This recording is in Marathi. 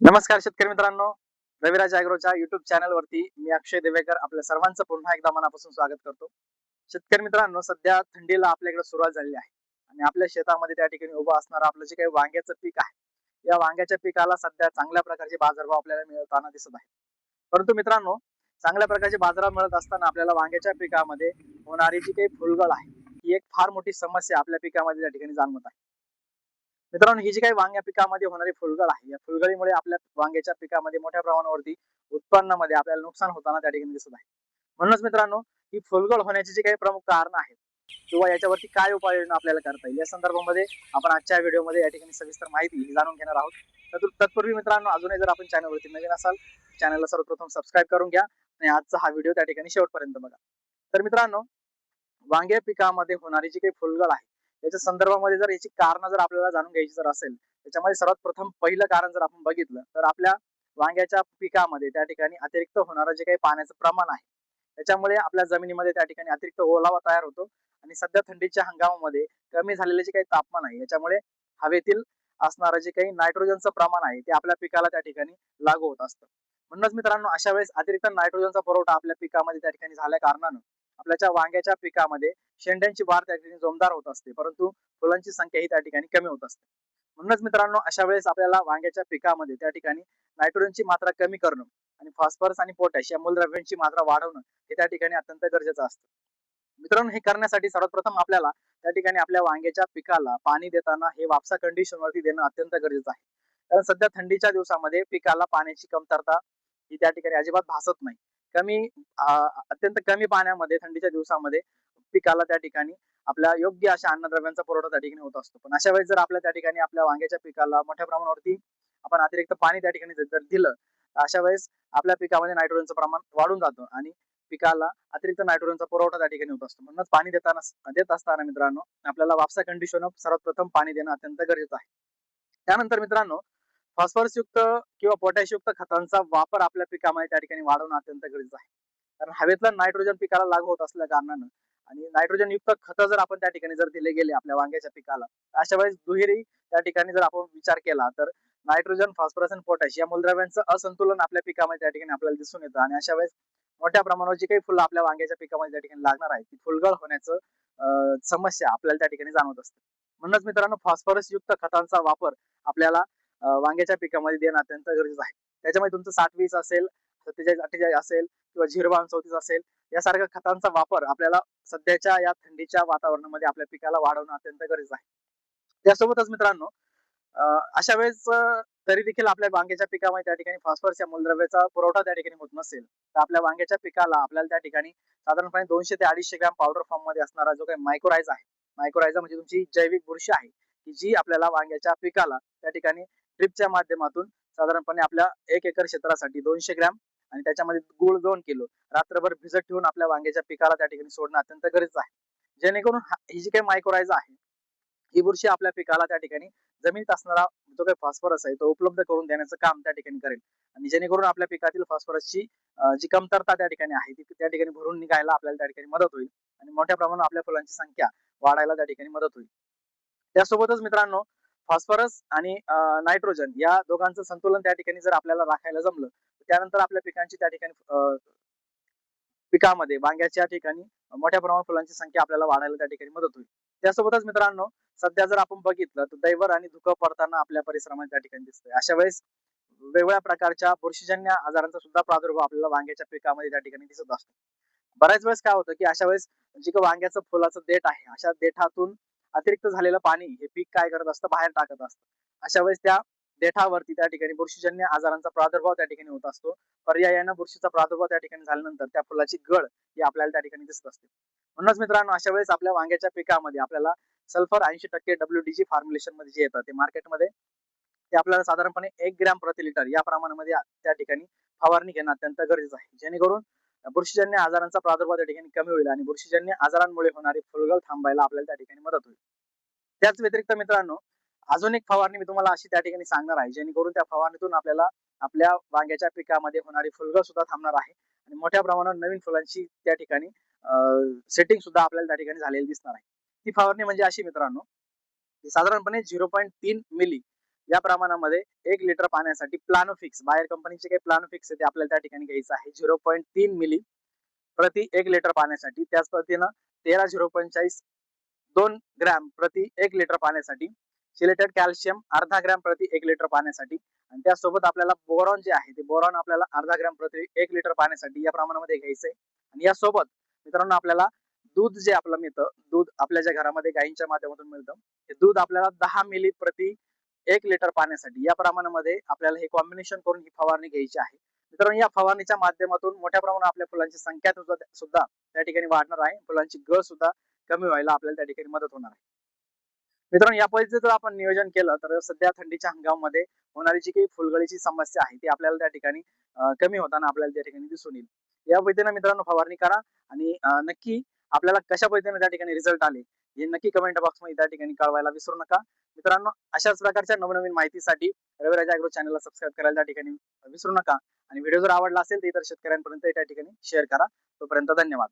नमस्कार शेतकरी मित्रांनो. रविराज अॅग्रोच्या युट्यूब चॅनल वरती मी अक्षय देवेकर आपल्या सर्वांचं पुन्हा एकदा मनापासून स्वागत करतो. शेतकरी मित्रांनो सध्या थंडीला आपल्याकडे सुरुवात झालेली आहे. आणि आपल्या शेतामध्ये त्या ठिकाणी उभं असणारं आपलं जे काही वांग्याचं पीक आहे या वांग्याच्या पिकाला सध्या चांगल्या प्रकारचे बाजारभाव आपल्याला मिळताना दिसत आहे. परंतु मित्रांनो चांगल्या प्रकारचे बाजारभाव मिळत असताना आपल्याला वांग्याच्या पिकामध्ये होणारी जी काही फुलगळ आहे ही एक फार मोठी समस्या आपल्या पिकामध्ये त्या ठिकाणी जाणवत आहे. मित्रांनो ही जी काही वांग्या पिकामध्ये होणारी फुलगळ आहे या फुलगळीमुळे आपल्या वांग्याच्या पिकामध्ये मोठ्या प्रमाणावरती उत्पन्नामध्ये आपल्याला नुकसान होताना त्या ठिकाणी दिसत आहे. म्हणूनच मित्रांनो ही फुलगळ होण्याची जी काही प्रमुख कारण आहेत किंवा याच्यावरती काय उपाययोजना आपल्याला करता येईल या संदर्भामध्ये आपण आजच्या व्हिडिओमध्ये या ठिकाणी सविस्तर माहिती जाणून घेणार आहोत. तर तत्पूर्वी मित्रांनो अजूनही जर आपण चॅनलवरती नवीन असाल चॅनलला सर्वप्रथम सबस्क्राईब करून घ्या आणि आजचा हा व्हिडिओ त्या ठिकाणी शेवटपर्यंत बघा. तर मित्रांनो वांग्या पिकामध्ये होणारी जी काही फुलगळ आहे याच्या संदर्भामध्ये जर याची कारण जर आपल्याला जाणून घ्यायची जर असेल त्याच्यामध्ये सर्वात प्रथम पहिलं कारण जर आपण बघितलं तर आपल्या वांग्याच्या पिकामध्ये त्या ठिकाणी अतिरिक्त होणारं जे काही पाण्याचं प्रमाण आहे त्याच्यामुळे आपल्या जमिनीमध्ये त्या ठिकाणी अतिरिक्त ओलावा तयार होतो आणि सध्या थंडीच्या हंगामामध्ये कमी झालेले जे काही तापमान आहे याच्यामुळे हवेतील असणारं जे काही नायट्रोजनचं प्रमाण आहे ते आपल्या पिकाला त्या ठिकाणी लागू होत असतं. म्हणूनच मित्रांनो अशा वेळेस अतिरिक्त नायट्रोजनचा पुरवठा आपल्या पिकामध्ये त्या ठिकाणी झाल्या कारणानं आपल्याच्या वांग्याच्या पिकामध्ये शेंड्यांची वाढ त्या ठिकाणी जोमदार होत असते. परंतु फुलांची संख्या ही त्या ठिकाणी कमी होत असते. म्हणूनच मित्रांनो अशा वेळेस आपल्याला वांग्याच्या पिकामध्ये त्या ठिकाणी नायट्रोजनची मात्रा कमी करणं आणि फॉस्फरस आणि पोटॅश या मूलद्रव्यांची मात्रा वाढवणं हे त्या ठिकाणी अत्यंत गरजेचं असतं. मित्रांनो हे करण्यासाठी सर्वात प्रथम आपल्याला त्या ठिकाणी आपल्या वांग्याच्या पिकाला पाणी देताना हे वापसा कंडिशन वरती देणं अत्यंत गरजेचं आहे. कारण सध्या थंडीच्या दिवसामध्ये पिकाला पाण्याची कमतरता ही त्या ठिकाणी अजिबात भासत नाही. कमी अत्यंत कमी पाण्यामध्ये थंडीच्या दिवसामध्ये पिकाला त्या ठिकाणी आपल्या योग्य अशा अन्नद्रव्यांचा पुरवठा त्या ठिकाणी होत असतो. पण अशा वेळेस जर आपल्या त्या ठिकाणी आपल्या वांग्याच्या पिकाला मोठ्या प्रमाणावरती आपण अतिरिक्त पाणी त्या ठिकाणी जर दिलं तर अशा वेळेस आपल्या पिकामध्ये नायट्रोजनचं प्रमाण वाढून जातं आणि पिकाला अतिरिक्त नायट्रोजनचा पुरवठा त्या ठिकाणी होत असतो. म्हणूनच पाणी देताना देत असताना मित्रांनो आपल्याला वापसा कंडिशन सर्वात प्रथम पाणी देणं अत्यंत गरजेचं आहे. त्यानंतर मित्रांनो फॉस्फरस युक्त किंवा पोटॅश युक्त खतांचा वापर आपल्या पिकामध्ये त्या ठिकाणी वाढवणं अत्यंत गरजेचं आहे. कारण हवेतला नायट्रोजन पिकाला लागू होत असल्या कारणानं आणि नायट्रोजन युक्त खतं जर आपण त्या ठिकाणी जर दिले गेले आपल्या वांग्याच्या पिकाला अशा वेळेस दुहेरी त्या ठिकाणी जर आपण विचार केला तर नायट्रोजन फॉस्फरस आणि पोटॅश या मूलद्रव्यांचं असंतुलन आपल्या पिकामध्ये त्या ठिकाणी आपल्याला दिसून येतं आणि अशा वेळेस मोठ्या प्रमाणावर जी काही फुलं आपल्या वांग्याच्या पिकामध्ये त्या ठिकाणी लागणार आहे ती फुलगळ होण्याचं अं, समस्या आपल्याला त्या ठिकाणी जाणवत असते. म्हणूनच मित्रांनो फॉस्फरस युक्त खतांचा वापर आपल्याला वांग्याच्या पिकामध्ये देणं अत्यंत गरजेचं आहे. त्याच्यामध्ये तुमचं साठ वीस असेल सत्तेचाळीस अठ्ठेचाळीस असेल किंवा झिरो चौतीस असेल यासारख्या खतांचा वापर आपल्याला सध्याच्या या थंडीच्या वातावरणामध्ये आपल्या पिकाला वाढवणं अत्यंत गरजेचं आहे. त्यासोबतच मित्रांनो अशा वेळेस तरी देखील आपल्या वांग्याच्या पिकामध्ये त्या ठिकाणी फॉस्फरस या मूलद्रव्याचा पुरवठा त्या ठिकाणी होत नसेल तर आपल्या वांग्याच्या पिकाला आपल्याला त्या ठिकाणी साधारणपणे दोनशे ते अडीचशे ग्रॅम पावडर फॉर्ममध्ये असणारा जो काही मायक्रोरायझा आहे मायक्रोरायझा म्हणजे तुमची जैविक बुरशी आहे की जी आपल्याला वांग्याच्या पिकाला त्या ठिकाणी ड्रिपच्या माध्यमातून साधारणपणे आपल्या एक एकर क्षेत्रासाठी दोनशे ग्रॅम आणि त्याच्यामध्ये गुळ दोन किलो रात्रभर भिजत ठेवून आपल्या वांग्याच्या पिकाला त्या ठिकाणी सोडणं अत्यंत गरजेचं आहे. जेणेकरून ही जी काही मायक्रोरायझा आहे ही बुरशी आपल्या पिकाला त्या ठिकाणी जमिनीत असणारा जो काही फॉस्फरस आहे तो उपलब्ध करून देण्याचं काम त्या ठिकाणी करेल. आणि जेणेकरून आपल्या पिकातील फॉस्फरसची जी कमतरता त्या ठिकाणी आहे ती त्या ठिकाणी भरून निघायला आपल्याला त्या ठिकाणी मदत होईल. आणि मोठ्या प्रमाणात आपल्या फुलांची संख्या वाढायला त्या ठिकाणी मदत होईल. त्यासोबतच मित्रांनो फॉस्फरस आणि नायट्रोजन या दोघांचं संतुलन त्या ठिकाणी जर आपल्याला राखायला जमलं त्यानंतर आपल्या पिकांची त्या ठिकाणी पिकामध्ये वांग्याच्या ठिकाणी मोठ्या प्रमाणात फुलांची संख्या आपल्याला वाढायला त्या ठिकाणी मदत होईल. त्यासोबतच मित्रांनो सध्या जर आपण बघितलं तर दैवर आणि धुकं पडताना आपल्या परिसरामध्ये त्या ठिकाणी दिसतंय. अशा वेळेस वेगवेगळ्या प्रकारच्या बुरशीजन्य आजारांचा सुद्धा प्रादुर्भाव आपल्याला वांग्याच्या पिकामध्ये त्या ठिकाणी दिसत असतो. बऱ्याच वेळेस काय होतं की अशा वेळेस जे काही वांग्याचं फुलाचं देठ आहे अशा देठातून अतिरिक्त झालेलं पाणी हे पीक काय करत असतं? बाहेर टाकत असतं. अशा वेळेस त्या देठावरती त्या ठिकाणी बुरशीजन्य आजारांचा प्रादुर्भाव त्या ठिकाणी होत असतो. पर्यायानं बुरशीचा प्रादुर्भाव त्या ठिकाणी झाल्यानंतर त्या फुलाची गळ ही आपल्याला त्या ठिकाणी दिसत असते. म्हणूनच मित्रांनो अशा वेळेस आपल्या वांग्याच्या पिकामध्ये आपल्याला सल्फर ऐंशी टक्के डब्ल्यू डीजी फॉर्म्युलेशनमध्ये जे येतं ते मार्केटमध्ये ते आपल्याला साधारणपणे एक ग्रॅम प्रति लिटर या प्रमाणामध्ये त्या ठिकाणी फवारणी घेणं अत्यंत गरजेचं आहे. जेणेकरून बुरशीजन्य आजारांचा प्रादुर्भाव त्या ठिकाणी कमी होईल आणि बुरशीजन्य आजारांमुळे होणारी फुलगळ थांबायला आपल्याला त्या ठिकाणी मदत होईल. त्याच व्यतिरिक्त मित्रांनो अजून एक फवारणी मी तुम्हाला अशी त्या ठिकाणी सांगणार आहे जेणेकरून त्या फवारणीतून आपल्याला आपल्या वांग्याच्या पिकामध्ये होणारी फुलगळ सुद्धा थांबणार आहे आणि मोठ्या प्रमाणात नवीन फुलांची त्या ठिकाणी सेटिंग सुद्धा आपल्याला त्या ठिकाणी झालेली दिसणार आहे. ती फवारणी म्हणजे अशी मित्रांनो साधारणपणे झिरो पॉईंट तीन मिली या प्रमाणामध्ये एक लिटर पाण्यासाठी प्लानोफिक्स बाहेर कंपनीचे काही प्लानोफिक्स आहे ते आपल्याला त्या ठिकाणी घ्यायचं आहे. झिरो पॉईंट तीन मिली प्रति एक लिटर पाण्यासाठी. त्याच पद्धतीनं तेरा झिरो पंचाळीस दोन ग्रॅम प्रति एक लिटर पाण्यासाठी सिलेटेड कॅल्शियम अर्धा ग्रॅम प्रति एक लिटर पाण्यासाठी आणि त्यासोबत आपल्याला बोरॉन जे आहे ते बोरॉन आपल्याला अर्धा ग्रॅम प्रति एक लिटर पाण्यासाठी या प्रमाणामध्ये घ्यायचंय. आणि यासोबत मित्रांनो आपल्याला दूध जे आपलं मिळतं दूध आपल्या ज्या घरामध्ये गायींच्या माध्यमातून मिळतं ते दूध आपल्याला दहा मिली प्रति एक लिटर पाण्यासाठी. या प्रमाणामध्ये आपल्याला हे कॉम्बिनेशन करून ही फवारणी घ्यायची आहे. मित्रांनो या फवारणीच्या माध्यमातून मोठ्या प्रमाणात आपल्या फुलांची संख्या सुद्धा त्या ठिकाणी वाढणार आहे. फुलांची गळ सुद्धा कमी व्हायला आपल्याला त्या ठिकाणी मदत होणार आहे. मित्रांनो या पद्धतीचं जर आपण नियोजन केलं तर सध्या थंडीच्या हंगामामध्ये होणारी जी काही फुलगळीची समस्या आहे ती आपल्याला त्या ठिकाणी कमी होताना आपल्याला त्या ठिकाणी दिसून येईल. या पद्धतीनं मित्रांनो फवारणी करा आणि नक्की आपल्याला कशा पद्धतीने त्या ठिकाणी रिझल्ट आले हे नक्की कमेंट बॉक्समध्ये त्या ठिकाणी कळवायला विसरू नका. मित्रांनो अशाच प्रकारच्या नवनवीन माहितीसाठी रविराज अॅग्रो चॅनलला सबस्क्राईब करायला त्या ठिकाणी विसरू नका. आणि व्हिडिओ जर आवडला असेल तर इतर शेतकऱ्यांपर्यंत त्या ठिकाणी शेअर करा. तोपर्यंत धन्यवाद.